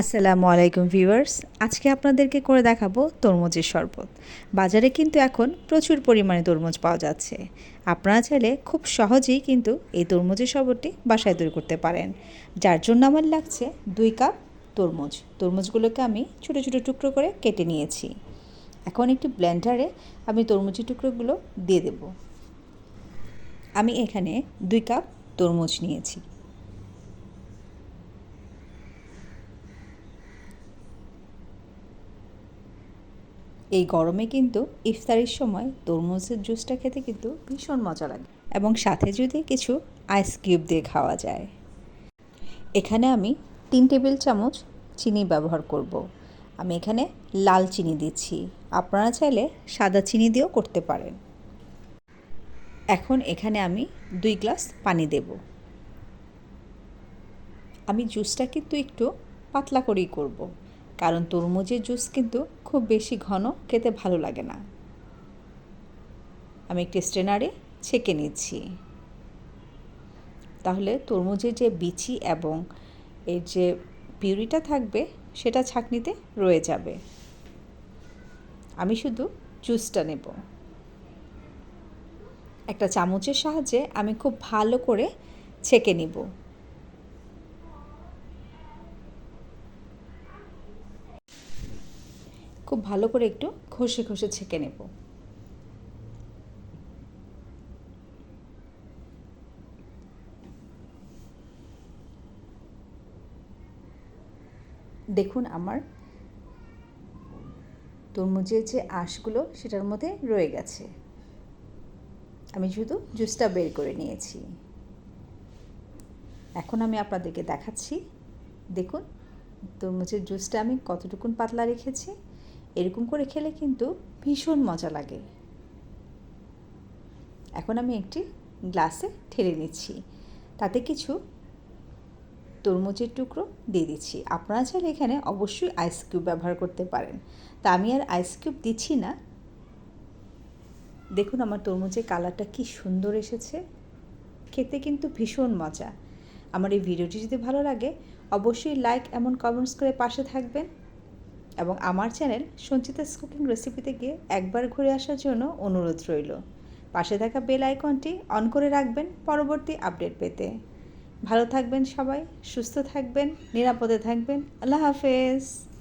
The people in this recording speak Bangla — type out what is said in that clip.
আসসালামু আলাইকুম ভিউয়ার্স। আজকে আপনাদেরকে করে দেখাবো তরমুজের শরবত। বাজারে কিন্তু এখন প্রচুর পরিমাণে তরমুজ পাওয়া যাচ্ছে। আপনারা চাইলে খুব সহজেই কিন্তু এই তরমুজের শরবতটি বাসায় তৈরি করতে পারেন। যার জন্য আমার লাগছে দুই কাপ তরমুজ। তরমুজগুলোকে আমি ছোটো ছোটো টুকরো করে কেটে নিয়েছি। এখন একটি ব্লেন্ডারে আমি তরমুজের টুকরোগুলো দিয়ে দেব। আমি এখানে দুই কাপ তরমুজ নিয়েছি। এই গরমে কিন্তু ইফতারির সময় তরমুজের জুসটা খেতে কিন্তু ভীষণ মজা লাগে এবং সাথে যদি কিছু আইস কিউব দিয়ে খাওয়া যায়। এখানে আমি তিন টেবিল চামচ চিনি ব্যবহার করব। আমি এখানে লাল চিনি দিচ্ছি। আপনারা চাইলে সাদা চিনি দিয়েও করতে পারেন। এখন এখানে আমি দুই গ্লাস পানি দেব। আমি জুসটা কিন্তু একটু পাতলা করেই করব। কারণ তরমুজের জুস কিন্তু খুব বেশি ঘন, খেতে ভালো লাগে না। আমি একটি স্ট্রেনারে ছেঁকে নিচ্ছি। তাহলে তরমুজের যে বিচি এবং এর যে পিউরিটা থাকবে, সেটা ছাকনিতে রয়ে যাবে। আমি শুধু জুসটা নেব। একটা চামচের সাহায্যে আমি খুব ভালো করে ছেঁকে নিব। খুব ভালো করে একটু ঘষে ঘষে ছেঁকে নেব। দেখুন আমার তরমুজের যে আঁশগুলো সেটার মধ্যে রয়ে গেছে। আমি শুধু জুসটা বের করে নিয়েছি। এখন আমি আপনাদেরকে দেখাচ্ছি। দেখুন, তরমুজের জুসটা আমি কতটুকুন পাতলা রেখেছি। এরকম করে খেলে কিন্তু ভীষণ মজা লাগে। এখন আমি একটি গ্লাসে ঠেলে নিচ্ছি। তাতে কিছু তরমুজের টুকরো দিয়ে দিচ্ছি। আপনারা চাইলে এখানে অবশ্যই আইস কিউব ব্যবহার করতে পারেন। তা আমি আর আইস কিউব দিচ্ছি না। দেখুন আমার তরমুজের কালারটা কি সুন্দর এসেছে। খেতে কিন্তু ভীষণ মজা। আমার এই ভিডিওটি যদি ভালো লাগে, অবশ্যই লাইক এমন কমেন্টস করে পাশে থাকবেন। এবং আমার চ্যানেল সঞ্চিতা কুকিং রেসিপিতে গিয়ে একবার ঘুরে আসার জন্য অনুরোধ রইল। পাশে থাকা বেল আইকনটি অন করে রাখবেন পরবর্তী আপডেট পেতে। ভালো থাকবেন সবাই, সুস্থ থাকবেন, নিরাপদে থাকবেন। আল্লাহ হাফেজ।